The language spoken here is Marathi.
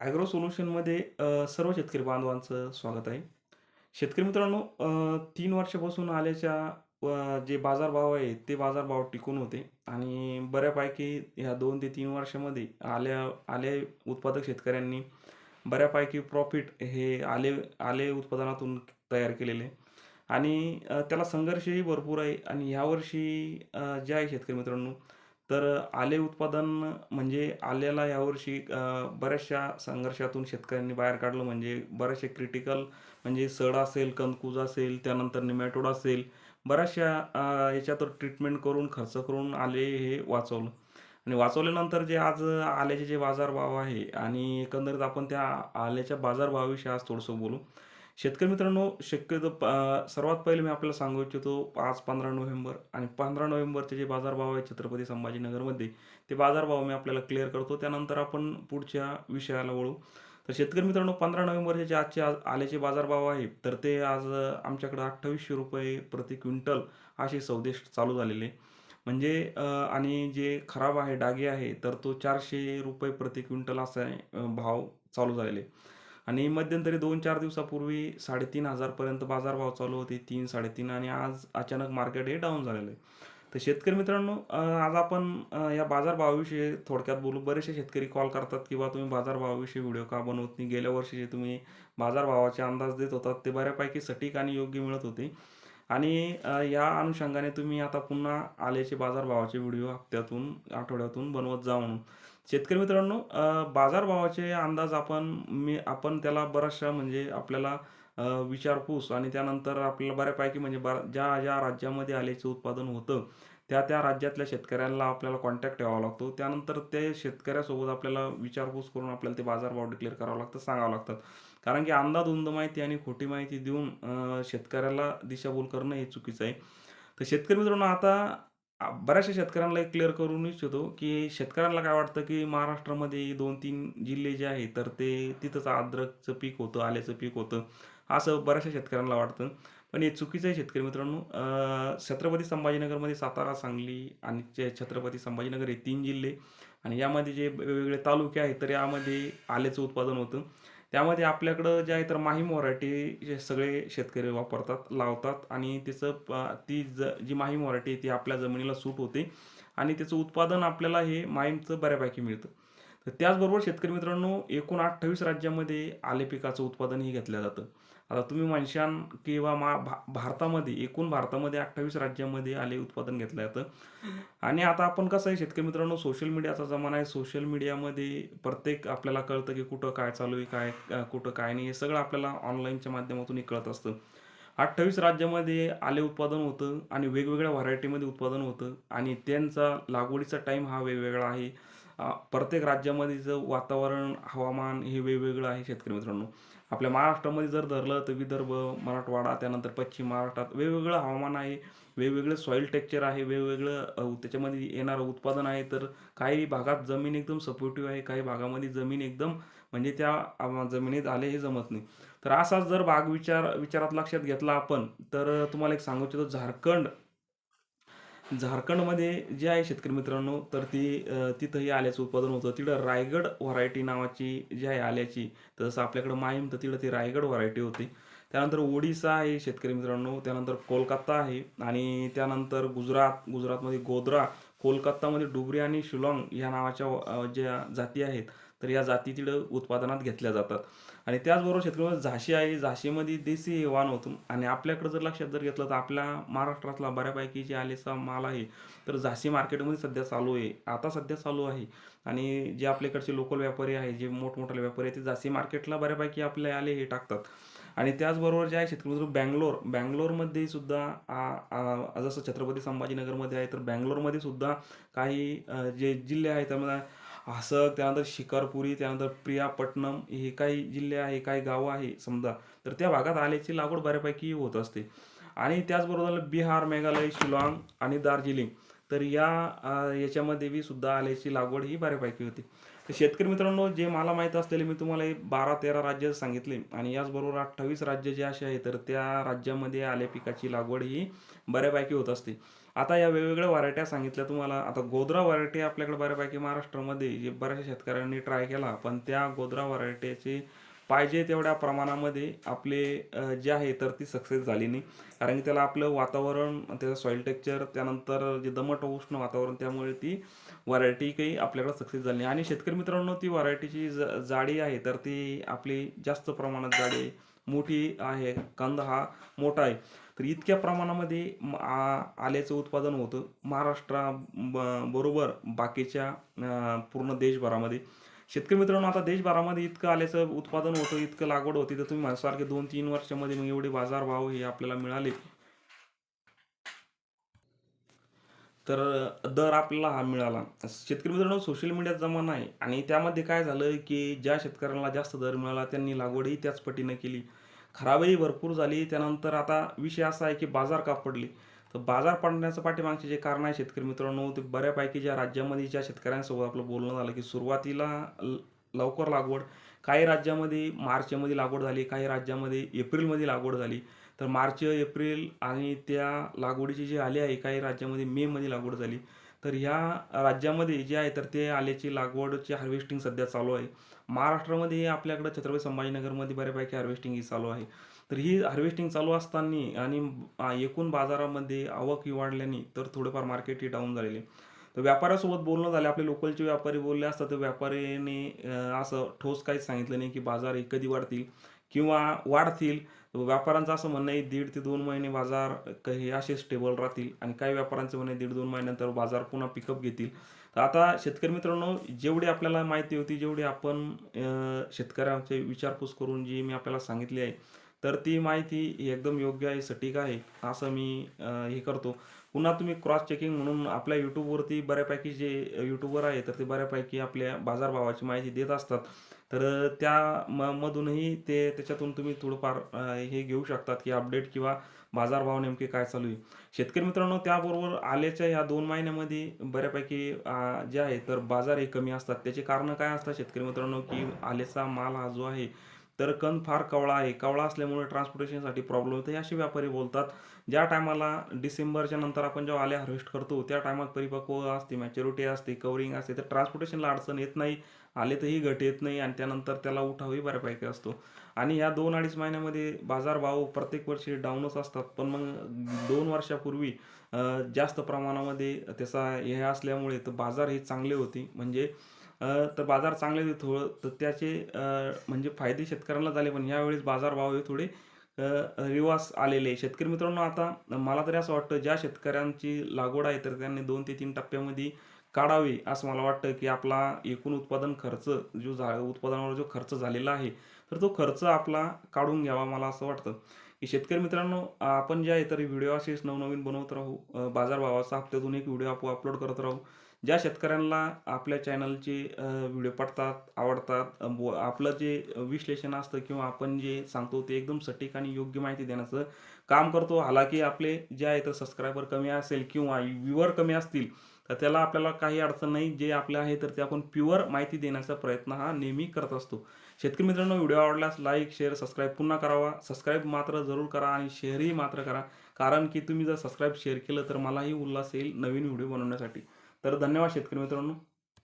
ॲग्रो सोल्युशनमध्ये सर्व शेतकरी बांधवांचं स्वागत आहे. शेतकरी मित्रांनो तीन वर्षापासून आल्याच्या जे बाजारभाव आहे ते बाजारभाव टिकून होते. आणि बऱ्यापैकी ह्या दोन ते तीन वर्षामध्ये आल्या आले उत्पादक शेतकऱ्यांनी बऱ्यापैकी प्रॉफिट हे आले आले उत्पादनातून तयार केलेले. आणि त्याला संघर्षही भरपूर आहे. आणि ह्यावर्षी जे आहे शेतकरी मित्रांनो तर आले उत्पादन म्हणजे आल्याला यावर्षी बऱ्याचशा संघर्षातून शेतकऱ्यांनी बाहेर काढलं म्हणजे बरेचसे क्रिटिकल म्हणजे सड असेल, कंदकुज असेल, त्यानंतर निमॅटोड असेल, बऱ्याचशा याच्यात ट्रीटमेंट करून, खर्च करून आले हे वाचवलं आणि वाचवल्यानंतर जे आज आल्याचे जे बाजारभाव आहे आणि एकंदरीत आपण त्या आल्याच्या बाजारभावाविषयी आज थोडंसं बोलू. शेतकरी मित्रांनो, शक्यतो सर्वात पहिले मी आपल्याला सांगू इच्छितो आज 15 नोव्हेंबर आणि 15 नोव्हेंबरचे जे बाजारभाव आहे छत्रपती संभाजीनगरमध्ये, ते बाजारभाव मी आपल्याला क्लिअर करतो. त्यानंतर आपण पुढच्या विषयाला वळू. तर शेतकरी मित्रांनो 15 नोव्हेंबरचे जे आजचे आज आल्याचे बाजारभाव आहे तर ते आज आमच्याकडं अठ्ठावीसशे रुपये प्रति क्विंटल असे सौदेश चालू झालेले म्हणजे आणि जे खराब आहे, डागे आहे, तर तो ₹400 प्रति क्विंटल असा आहे भाव चालू झालेले आहे. आणि मध्यंतरी 2-4 दिवसापूर्वी साडेतीन हजारपर्यंत बाजारभाव चालू होते. 3-3.5 आणि आज अचानक मार्केट हे डाऊन झालेलं आहे. तर शेतकरी मित्रांनो आज आपण या बाजारभावाविषयी थोडक्यात बोलू. बरेचसे शेतकरी कॉल करतात किंवा तुम्ही बाजारभावाविषयी व्हिडिओ का बनवत नाही? गेल्या वर्षी जे तुम्ही बाजारभावाचे अंदाज देत होतात, ते बऱ्यापैकी सटीक आणि योग्य मिळत होते. आणि या अनुषंगाने तुम्ही आता पुन्हा आल्याचे बाजारभावाचे व्हिडिओ हप्त्यातून, आठवड्यातून बनवत जा म्हणून. शेतकरी मित्रांनो बाजारभावाचे अंदाज आपण मी आपण त्याला बऱ्याचशा म्हणजे आपल्याला विचारपूस आणि त्यानंतर आपल्याला बऱ्यापैकी म्हणजे बरा ज्या-ज्या राज्यामध्ये आल्याचं उत्पादन होतं, त्या-त्या राज्यातल्या शेतकऱ्यांना आपल्याला कॉन्टॅक्ट ठेवावा लागतो. त्यानंतर ते शेतकऱ्यासोबत आपल्याला विचारपूस करून आपल्याला ते बाजारभाव डिक्लेअर करावं लागतं, सांगावं लागतात. कारण की अंदाधुंद माहिती आणि खोटी माहिती देऊन शेतकऱ्याला दिशाभूल करणं हे चुकीचं आहे. तर शेतकरी मित्रांनो आता बऱ्याचशा शेतकऱ्यांना एक क्लिअर करून इच्छितो, की शेतकऱ्यांना काय वाटतं, की महाराष्ट्रामध्ये 2-3 जिल्हे जे आहेत, तर ते तिथंच अद्रकचं पीक होतं, आल्याचं पीक होतं, असं बऱ्याचशा शेतकऱ्यांना वाटतं. पण हे चुकीचं आहे शेतकरी मित्रांनो. छत्रपती संभाजीनगरमध्ये सातारा, सांगली आणि छ छत्रपती संभाजीनगर हे तीन जिल्हे आणि यामध्ये जे वेगवेगळे तालुके आहेत, तर यामध्ये आल्याचं उत्पादन होतं. त्यामध्ये आपल्याकडं जे आहे तर माहीम मराठी हे सगळे शेतकरी वापरतात, लावतात आणि त्याचं ती ज जी माही मराठी आहे ती आपल्या जमिनीला सूट होते आणि त्याचं उत्पादन आपल्याला हे माहीमचं बऱ्यापैकी मिळतं. तर त्याचबरोबर शेतकरी मित्रांनो एकूण 28 राज्यामध्ये आले पिकाचं उत्पादनही घेतलं जातं. आता तुम्ही म्हणशाल किंवा मा भा भारतामध्ये एकूण भारतामध्ये 28 राज्यामध्ये आले उत्पादन घेतलं जातं. आणि आता आपण कसं आहे शेतकरी मित्रांनो सोशल मीडियाचा जमाना आहे. सोशल मीडियामध्ये प्रत्येक आपल्याला कळतं, की कुठं काय चालू आहे, काय कुठं काय नाही, हे सगळं आपल्याला ऑनलाईनच्या माध्यमातून कळत असतं. 28 राज्यामध्ये आले उत्पादन होतं आणि वेगवेगळ्या व्हरायटीमध्ये उत्पादन होतं आणि त्यांचा लागवडीचा टाईम हा वेगवेगळा आहे. प्रत्येक राज्यामध्ये जर वातावरण, हवामान हे वेगवेगळं आहे शेतकरी मित्रांनो. आपल्या महाराष्ट्रामध्ये जर धरलं तर विदर्भ, मराठवाडा, त्यानंतर पश्चिम महाराष्ट्रात वेगवेगळं हवामान आहे, वेगवेगळं सॉईल टेक्चर आहे, वेगवेगळं त्याच्यामध्ये येणारं उत्पादन आहे. तर काही भागात जमीन एकदम सपोर्टिव्ह आहे, काही भागामध्ये जमीन एकदम म्हणजे त्या जमिनीत आले हे जमत नाही. तर असाच जर भाग विचार विचारात लक्षात घेतला आपण, तर तुम्हाला एक सांगू इच्छितो झारखंड झारखंडमध्ये जे आहे शेतकरी मित्रांनो, तर ती तिथंही आल्याचं उत्पादन होतं. तिथं रायगड व्हरायटी नावाची जी आहे आल्याची, तर जसं आपल्याकडं माहीम तर तिथं ती रायगड व्हरायटी होती. त्यानंतर ओडिसा आहे शेतकरी मित्रांनो, त्यानंतर कोलकाता आहे आणि त्यानंतर गुजरात, गुजरातमध्ये गोद्रा कोलकातामध्ये डुबरी आणि शिलाँग या नावाच्या ज्या जाती आहेत, तर या जाती तिथं उत्पादनात घेतल्या जातात. आणि त्याचबरोबर शेतकरी झाशी आहे, झाशीमध्ये देशी वाण होतं आणि आपल्याकडं जर लक्षात जर घेतलं तर आपल्या महाराष्ट्रातला बऱ्यापैकी जे आलेचा माल आहे, तर झाशी मार्केटमध्ये सध्या चालू आहे. आता सध्या चालू आहे आणि जे आपल्याकडचे लोकल व्यापारी आहे जे मोठमोठाले व्यापारी आहेत, ते झाशी मार्केटला बऱ्यापैकी आपले आले हे टाकतात. आणि त्याचबरोबर जे आहे शेतकरी बँगलोर बंगलोर, सुद्धा जसं छत्रपती संभाजीनगरमध्ये आहे, तर बँगलोरमध्ये सुद्धा काही जे जिल्हे आहेत त्यामध्ये हासक, त्यानंतर शिकारपुरी, त्यानंतर प्रियापट्टणम हे काही जिल्हे आहे, काही गावं आहे समजा, तर त्या भागात आल्याची लागवड बऱ्यापैकी होत असते. आणि त्याचबरोबर बिहार, मेघालय, शिलाँग आणि दार्जिलिंग तर या याच्यामध्ये बी सुद्धा आल्याची लागवड ही बऱ्यापैकी होते. तर शेतकरी मित्रांनो जे मला माहीत असलेले मी तुम्हाला हे 12-13 राज्य सांगितले आणि याचबरोबर 28 राज्य जे असे आहे तर त्या राज्यामध्ये आल्या पिकाची लागवड ही बऱ्यापैकी होत असते. आता या वेगवेगळ्या व्हरायट्या सांगितल्या तुम्हाला. आता गोद्रा व्हरायटी आपल्याकडे बऱ्यापैकी महाराष्ट्रामध्ये जे बऱ्याचशा शेतकऱ्यांनी ट्राय केला. पण त्या गोधरा व्हरायटीचे पाहिजे तेवढ्या प्रमाणामध्ये आपले जे आहे तर ती सक्सेस झाली नाही. कारण की त्याला आपलं वातावरण त्याचं सॉईल टेक्चर त्यानंतर जे दमट उष्ण वातावरण त्यामुळे ती व्हरायटी काही आपल्याकडे सक्सेस झाली नाही. आणि शेतकरी मित्रांनो ती व्हरायटीची ज जाडी आहे तर ती आपली जास्त प्रमाणात जाडी मोठी आहे. कंद हा मोठा आहे. तर इतक्या प्रमाणामध्ये आ- आल्याचं उत्पादन होतं. महाराष्ट्रा ब- बरोबर बाकीच्या पूर्ण देशभरामध्ये. शेतकरी मित्रांनो आता देशभरामध्ये इतकं आल्याचं उत्पादन होतं इतकं लागवड होती. तर तुम्ही सारखे दोन तीन वर्षामध्ये मग एवढे बाजारभाव हे आपल्याला मिळाले. तर दर आपल्याला हा मिळाला. शेतकरी मित्रांनो सोशल मीडियाचा जमाना आहे. आणि त्यामध्ये काय झालं की ज्या शेतकऱ्यांना जास्त दर मिळाला त्यांनी लागवडही त्याच पटीनं केली. खराबही भरपूर झाली. त्यानंतर आता विषय असा आहे की बाजार का पडले. तर बाजार पडण्याचं पाठीमागचे जे कारण आहे शेतकरी मित्रांनो ते बऱ्यापैकी ज्या राज्यामध्ये ज्या शेतकऱ्यांसोबत आपलं बोलणं झालं की सुरुवातीला ल- लवकर लागवड काही राज्यामध्ये मार्चमध्ये लागवड झाली काही राज्यामध्ये एप्रिलमध्ये लागवड झाली. तर मार्च एप्रिल आणि त्या लागवडीची जी आले आहे काही राज्यामध्ये मेमध्ये लागवड झाली. तर ह्या राज्यामध्ये जे आहे तर ते आल्याची लागवडची हार्वेस्टिंग सध्या चालू आहे. महाराष्ट्रामध्ये आपल्याकडं छत्रपती संभाजीनगरमध्ये बऱ्यापैकी हार्वेस्टिंग ही चालू आहे. तर ही हार्वेस्टिंग चालू असताना आणि एकूण बाजारामध्ये आवक ही वाढल्याने तर थोडंफार मार्केट ही डाऊन झालेली. तर व्यापाऱ्यासोबत बोलणं झालं आपले लोकलचे व्यापारी बोलले असतात तर व्यापाऱ्याने असं ठोस काहीच सांगितलं नाही की बाजार हे कधी वाढतील किंवा वाढतील. व्यापाऱ्यांचं असं म्हणणं आहे दीड ते दोन महिने बाजार हे असे स्टेबल राहतील आणि काही व्यापाऱ्यांचं म्हणणं आहे दीड दोन महिन्यानंतर बाजार पुन्हा पिकअप घेतील. तर आता शेतकरी मित्रांनो जेवढी आपल्याला माहिती होती जेवढी आपण शेतकऱ्यांचे विचारपूस करून जी मी आपल्याला सांगितली आहे तर ती माहिती ही एकदम योग्य आहे सटीक आहे असं मी हे करतो. पुन्हा तुम्ही क्रॉस चेकिंग म्हणून आपल्या यूट्यूबवरती बऱ्यापैकी जे यूट्यूबर आहे तर ते बऱ्यापैकी आपल्या बाजारभावाची माहिती देत असतात. तर त्या म मधूनही ते त्याच्यातून तुम्ही थोडंफार हे घेऊ शकतात की अपडेट किंवा बाजारभाव नेमके काय चालू आहे. शेतकरी मित्रांनो त्याबरोबर आल्याच्या ह्या दोन महिन्यामध्ये बऱ्यापैकी जे आहे तर बाजार हे कमी असतात. त्याचे कारणं काय असतात शेतकरी मित्रांनो की आल्याचा माल हा जो आहे तर कण फार कवळा आहे. कवळा असल्यामुळे ट्रान्सपोर्टेशनसाठी प्रॉब्लेम होते असे व्यापारी बोलतात ज्या टायमाला डिसेंबरच्या नंतर आपण जेव्हा आले हार्वेस्ट करतो त्या टायमात परिपक्व असते मॅच्युरिटी असते कवरिंग असते. तर ट्रान्सपोर्टेशनला अडचण येत नाही. आले तरही घट येत नाही आणि त्यानंतर त्याला उठावही बऱ्यापैकी असतो. आणि ह्या दोन अडीच महिन्यामध्ये बाजारभाव प्रत्येक वर्षी डाऊनच असतात. पण मग दोन वर्षापूर्वी जास्त प्रमाणामध्ये त्याचा हे असल्यामुळे तर बाजार हे चांगले होते. म्हणजे तर बाजार चांगले होते थोडं. तर त्याचे म्हणजे फायदे शेतकऱ्यांना झाले पण यावेळेस बाजारभाव हे थोडे रिवास आलेले. शेतकरी मित्रांनो आता मला तरी असं वाटतं ज्या शेतकऱ्यांची लागवड आहे तर त्यांनी दोन ते तीन टप्प्यामध्ये काढावी असं मला वाटतं की आपला एकूण उत्पादन खर्च जो झा उत्पादनावर जो खर्च झालेला आहे तर तो खर्च आपला काढून घ्यावा मला असं वाटतं. की शेतकरी मित्रांनो आपण जे आहे तर व्हिडिओ असेच नवनवीन बनवत राहू. बाजारभावाचा हप्त्यातून एक व्हिडिओ आपण अपलोड करत राहू. ज्या शेतकऱ्यांना आपल्या चॅनलचे व्हिडिओ पडतात आवडतात आपलं जे विश्लेषण असतं किंवा आपण जे सांगतो ते एकदम सटीक आणि योग्य माहिती देण्याचं काम करतो. हालाकी आपले जे आहे तर सबस्क्रायबर कमी असेल किंवा व्ह्युअर कमी असतील तर त्याला आपल्याला काही अडचण नाही. जे आपलं आहे तर ते आपण प्युअर माहिती देण्याचा प्रयत्न हा नेहमी करत असतो. शेतकरी मित्रांनो व्हिडिओ आवडल्यास लाईक शेअर सबस्क्राईब पुन्हा करावा. सबस्क्राईब मात्र जरूर करा आणि शेअरही मात्र करा. कारण की तुम्ही जर सबस्क्राईब शेअर केलं तर मलाही उल्हास येईल नवीन व्हिडिओ बनवण्यासाठी. तर धन्यवाद शेतकरी मित्रांनो.